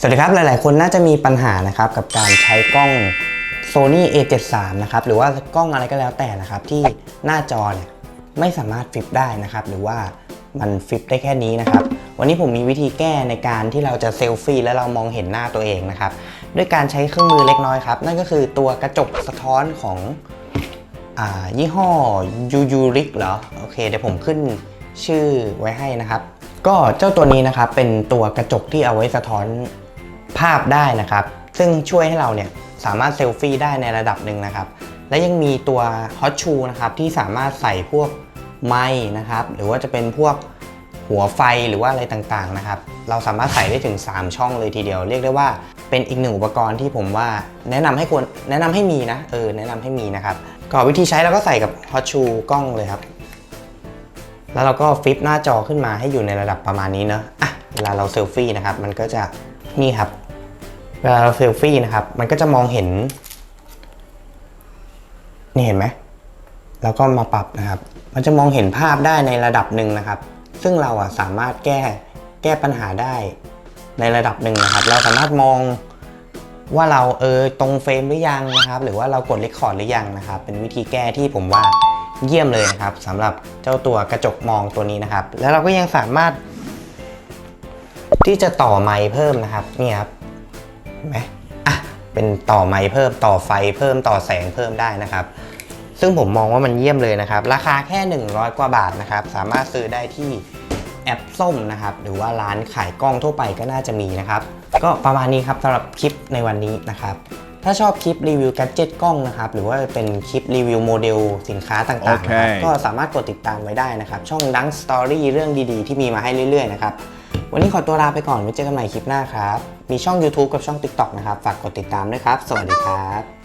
สวัสดีครับ หลาย ๆ คนน่าจะมีปัญหานะครับกับการใช้กล้อง Sony A73 นะครับหรือว่ากล้องอะไรก็แล้วแต่นะครับที่หน้าจอเนี่ยไม่สามารถฟิปได้นะครับ หรือว่ามันฟิปได้แค่นี้นะครับ วันนี้ผมมีวิธีแก้ในการที่เราจะเซลฟี่แล้วเรามองเห็นหน้าตัวเองนะครับ ด้วยการใช้เครื่องมือเล็กน้อยครับ นั่นก็คือตัวกระจกสะท้อนของอยี่ห้อยูยูริกเหรอโอเคเดี๋ยวผมขึ้นชื่อไว้ให้นะครับ ก็เจ้าตัวนี้นะครับเป็นตัวกระจกที่เอาไว้สะท้อน ภาพได้นะครับ ซึ่งช่วยให้เราเนี่ยสามารถเซลฟี่ได้ในระดับหนึ่งนะครับ และยังมีตัวฮอตชูนะครับที่สามารถใส่พวกไม้นะครับ หรือว่าจะเป็นพวกหัวไฟหรือว่าอะไรต่างๆนะครับ เราสามารถใส่ได้ถึง 3 ช่องเลยทีเดียว เรียกได้ว่าเป็นอีกหนึ่งอุปกรณ์ที่ผมว่าแนะนำให้ควรแนะนำให้มีนะเออแนะนำให้มีนะครับก็วิธีใช้เราก็ใส่กับฮอตชูกล้องเลยครับ แล้วเราก็ฟลิปหน้าจอขึ้นมาให้อยู่ในระดับประมาณนี้เนอะอะเวลาเราเซลฟี่นะครับ มันก็จะนี่ครับ เวลาเราเซลฟี่นะครับ มันก็จะมองเห็น นี่เห็นไหม แล้วก็มาปรับนะครับ มันจะมองเห็นภาพได้ในระดับหนึ่งนะครับ ซึ่งเราอะสามารถแก้แก้ปัญหาได้ในระดับหนึ่งนะครับ เราสามารถมองว่าเราเออตรงเฟรมหรือยังนะครับ หรือว่าเรากดเรคคอร์ดหรือยังนะครับ เป็นวิธีแก้ที่ผมว่าเยี่ยมเลยนะครับสำหรับเจ้าตัวกระจกมองตัวนี้นะครับ แล้วเราก็ยังสามารถที่จะต่อไมค์เพิ่มนะครับนี่ครับ ไหมอะเป็นต่อไม้เพิ่มต่อไฟเพิ่มต่อแสงเพิ่มได้นะครับ ซึ่งผมมองว่ามันเยี่ยมเลยนะครับ ราคาแค่ 100 กว่าบาทนะครับ สามารถซื้อได้ที่แอปส้มนะครับ หรือว่าร้านขายกล้องทั่วไปก็น่าจะมีนะครับ ก็ประมาณนี้ครับสำหรับคลิปในวันนี้นะครับ ถ้าชอบคลิปรีวิวแกดเจิตกล้องนะครับ หรือว่าเป็นคลิปรีวิวโมเดลสินค้าต่างๆนะครับโอเคก็สามารถกดติดตามไว้ได้นะครับ ช่องดังสตอรี่เรื่องดีๆ ที่มีมาให้เรื่อยๆนะครับ วันนี้ขอตัวลาไปก่อนไว้เจอกันใหม่คลิปหน้าครับ มีช่อง YouTube กับช่อง TikTok นะครับ ฝากกดติดตามด้วยครับ สวัสดีครับ